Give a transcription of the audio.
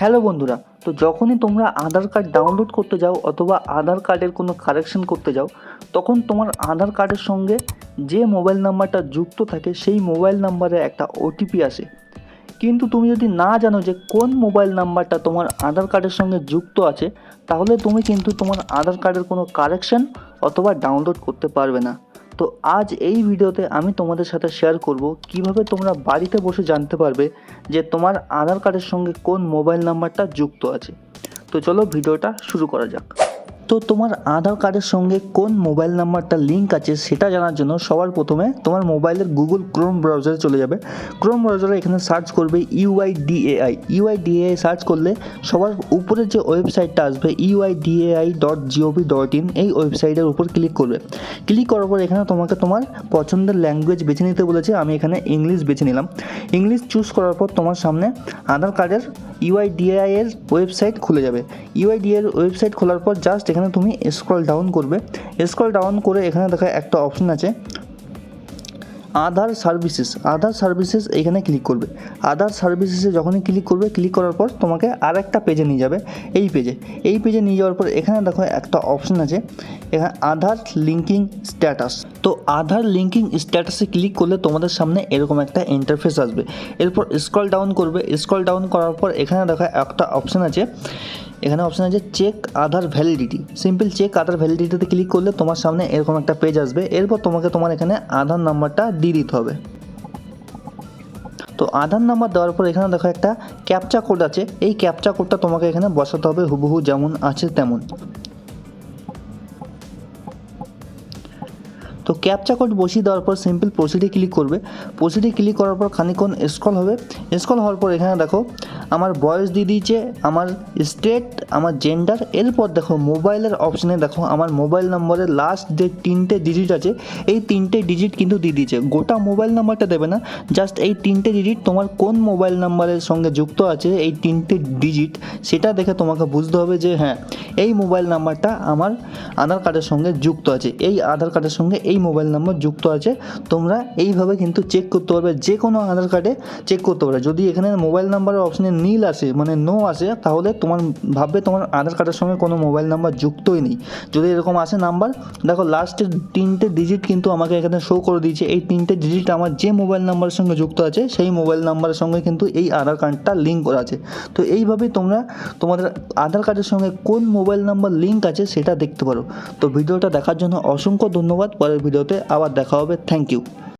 Hello বন্ধুরা, তো যখনই তোমরা আধার কার্ড ডাউনলোড করতে যাও অথবা আধার কার্ডের কোনো কারেকশন করতে যাও, তখন তোমার আধার কার্ডের সঙ্গে যে মোবাইল নাম্বারটা যুক্ত থাকে, সেই মোবাইল নাম্বারে একটা ওটিপি আসে। কিন্তু তুমি যদি না জানো যে কোন মোবাইল নাম্বারটা তোমার আধার কার্ডের সঙ্গে যুক্ত আছে, তাহলে তুমি কিন্তু তোমার আধার কার্ডের কোনো কারেকশন অথবা ডাউনলোড করতে পারবে না। তো আজ এই ভিডিওতে আমি তোমাদের সাথে শেয়ার করব কীভাবে তোমরা বাড়িতে বসে জানতে পারবে যে তোমার আধার কার্ডের সঙ্গে কোন মোবাইল নাম্বারটা যুক্ত আছে। তো চলো ভিডিওটা শুরু করা যাক। তো তোমার আধার কার্ডের সঙ্গে কোন মোবাইল নাম্বারটা লিঙ্ক আছে সেটা জানার জন্য সবার প্রথমে তোমার মোবাইলের গুগল ক্রোম ব্রাউজারে চলে যাবে। ক্রোম ব্রাউজারে এখানে সার্চ করবে ইউআইডিএআই ইউআইডিএআই সার্চ করলে সবার উপরে যে ওয়েবসাইটটা আসবে UIDAI dot gov dot in এই ওয়েবসাইটের উপর ক্লিক করবে। ক্লিক করার পর এখানে তোমাকে তোমার পছন্দের ল্যাঙ্গুয়েজ বেছে নিতে বলেছে। আমি এখানে ইংলিশ বেছে নিলাম। ইংলিশ চুজ করার পর তোমার সামনে আধার কার্ডের ইউআইডিএআই এর ওয়েবসাইট খুলে যাবে। ইউআইডিআইয়ের ওয়েবসাইট খোলার পর জাস্ট এখানে তুমি স্ক্রল ডাউন করবে। স্ক্রল ডাউন করে এখানে দেখা একটা অপশন আছে। আধার সার্ভিসেস আধার সার্ভিসেস এখানে ক্লিক করবে। আধার সার্ভিসেসে যখনই ক্লিক করবে ক্লিক করার পর তোমাকে আর একটা পেজে নিয়ে যাবে, এই পেজে এই পেজে নিয়ে যাওয়ার পর এখানে দেখো একটা অপশন আছে, এখানে আধার লিঙ্কিং স্ট্যাটাস তো আধার লিঙ্কিং স্ট্যাটাসে ক্লিক করলে তোমাদের সামনে এরকম একটা ইন্টারফেস আসবে। এরপর স্ক্রল ডাউন করবে স্ক্রল ডাউন করার পর এখানে দেখো একটা অপশন আছে এখানে অপশান আছে check Aadhaar validity simple check Aadhaar ভ্যালিডিটিতে click করলে তোমার সামনে এরকম একটা পেজ আসবে। এরপর তোমাকে তোমার এখানে আধার নাম্বারটা দিয়ে দিতে হবে। তো আধার নাম্বার দেওয়ার পর এখানে দেখো একটা ক্যাপচা কোড আছে। এই ক্যাপচা কোডটা তোমাকে এখানে বসাতে হবে হুবহু যেমন আছে তেমন। তো ক্যাপচা কোড বসিয়ে দেওয়ার পর সিম্পল প্রসিডে ক্লিক করবে। প্রসিডে ক্লিক করার পর খানিকক্ষণ স্ক্রল হবে। স্ক্রল হওয়ার পর এখানে দেখো, আমার বয়স দিয়ে দিয়েছে, আমার স্টেট আমার জেন্ডার এরপর দেখো মোবাইলের অপশানে দেখো, আমার মোবাইল নম্বরের লাস্ট যে তিনটে ডিজিট আছে, এই তিনটে ডিজিট কিন্তু দিয়ে দিয়েছে। গোটা মোবাইল নাম্বারটা দেবে না জাস্ট এই তিনটে ডিজিট তোমার কোন মোবাইল নাম্বারের সঙ্গে যুক্ত আছে, এই তিনটে ডিজিট সেটা দেখে তোমাকে বুঝতে হবে যে হ্যাঁ এই মোবাইল নাম্বারটা আমার আধার কার্ডের সঙ্গে যুক্ত আছে, এই আধার কার্ডের সঙ্গে এই মোবাইল নাম্বার যুক্ত আছে, তোমরা এইভাবে কিন্তু চেক করতে পারবে যে কোনো আধার কার্ডে চেক করতে পারবে। যদি এখানে মোবাইল নাম্বারের অপশানে নীল আসে মানে নো আসে, তাহলে তোমার ভাববে তোমার আধার কার্ডের সঙ্গে কোনো মোবাইল নাম্বার যুক্তই নেই। যদি এরকম আসে নাম্বার দেখো লাস্টের তিনটে ডিজিট কিন্তু আমাকে এখানে শো করে দিয়েছে। এই তিনটে ডিজিট আমার যে মোবাইল নাম্বারের সঙ্গে যুক্ত আছে, সেই মোবাইল নাম্বারের সঙ্গে কিন্তু এই আধার কার্ডটা লিঙ্ক করা আছে। তো এইভাবেই তোমরা তোমাদের আধার কার্ডের সঙ্গে কোন মোবাইল নাম্বার লিঙ্ক আছে, সেটা দেখতে পারো। তো ভিডিওটা দেখার জন্য অসংখ্য ধন্যবাদ। পরের ভিডিওতে আবার দেখা হবে। Thank you